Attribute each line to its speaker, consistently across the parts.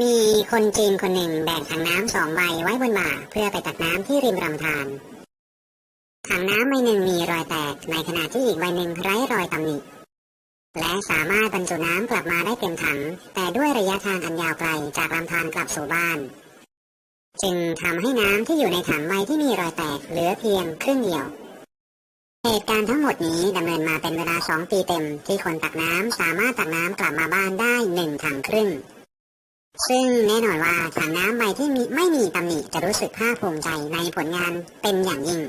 Speaker 1: มีคนจีนคนหนึ่งแบกถังน้ำสองใบไว้บนบ่า เพื่อไปตักน้ำที่ริมลำธารถังน้ำใบหนึ่งมีรอยแตกในขณะที่อีกใบหนึ่งไร้รอยตำหนิและสามารถบรรจุน้ำกลับมาได้เต็มถัง แต่ด้วยระยะทางอันยาวไกลจากลำธารกลับสู่บ้าน จึงทำให้น้ำที่อยู่ในถังใบที่มีรอยแตกเหลือเพียงครึ่งเดียว เหตุการณ์ทั้งหมดนี้ดำเนินมาเป็นเวลาสองปีเต็มที่คนตักน้ำสามารถตักน้ำกลับมาบ้านได้หนึ่งถังครึ่ง ซึ่งแน่นอนว่าถังน้ำใบที่มีไม่มีตำหนิจะรู้สึกภาคภูมิใจในผลงานเป็นอย่างยิ่ง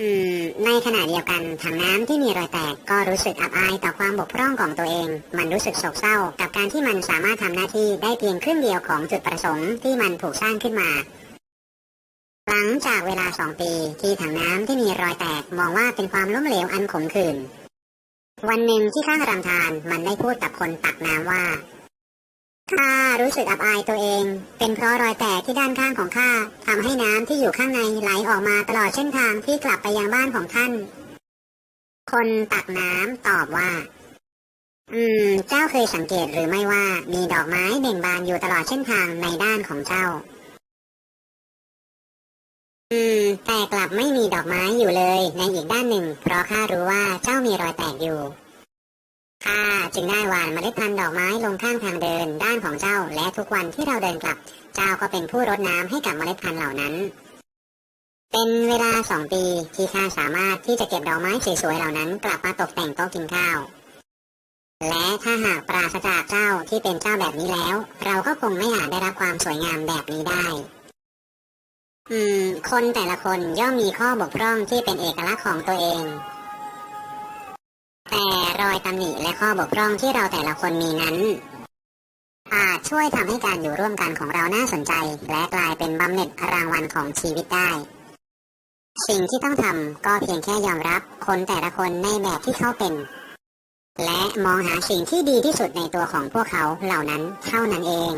Speaker 1: อืมในขณะเดียวกันถังน้ำที่มีรอยแตกก็รู้สึกอับอายต่อความบกพร่องของตัวเอง มันรู้สึกโศกเศร้า กับการที่มันสามารถทำหน้าที่ได้เพียงครึ่งเดียวของจุดประสงค์ที่มันถูกสร้างขึ้นมาหลังจากเวลาสองปีที่ถังน้ำที่มีรอยแตกมองว่าเป็นความล้มเหลวอันขมขื่น วันหนึ่งที่ข้างรำธารมันได้พูดกับคนตักน้ำว่าข้ารู้สึกอับอายตัวเอง เป็นเพราะรอยแตกที่ด้านข้างของข้าทำให้น้ำที่อยู่ข้างในไหลออกมาตลอดเส้นทางที่กลับไปยังบ้านของท่าน คนตักน้ำตอบว่า อืม เจ้าเคยสังเกตหรือไม่ว่ามีดอกไม้เบ่งบานอยู่ตลอดเส้นทางในด้านของเจ้า อืม แต่กลับไม่มีดอกไม้อยู่เลย ในอีกด้านหนึ่ง เพราะข้ารู้ว่าเจ้ามีรอยแตกอยู่ข้าจึงได้หว่านเมล็ดพันธุ์ดอกไม้ลงข้างทางเดินด้านของเจ้า และทุกวันที่เราเดินกลับ เจ้าก็เป็นผู้รดน้ำให้กับเมล็ดพันธุ์เหล่านั้น เป็นเวลาสองปีที่ข้าสามารถที่จะเก็บดอกไม้สวยๆเหล่านั้น กลับมาตกแต่งโต๊ะกินข้าว และถ้าหากปราศจากเจ้าที่เป็นเจ้าแบบนี้แล้ว เราก็คงไม่อาจได้รับความสวยงามแบบนี้ได้ อืม คนแต่ละคนย่อมมีข้อบกพร่องที่เป็นเอกลักษณ์ของตัวเอง แต่รอยตำหนิและข้อบกพร่องที่เราแต่ละคนมีนั้น อาจช่วยทำให้การอยู่ร่วมกันของเราน่าสนใจ และกลายเป็นบำเหน็จรางวัลของชีวิตได้ สิ่งที่ต้องทำก็เพียงแค่ยอมรับคนแต่ละคนในแบบที่เขาเป็น และมองหาสิ่งที่ดีที่สุดในตัวของพวกเขาเหล่านั้นเท่านั้นเอง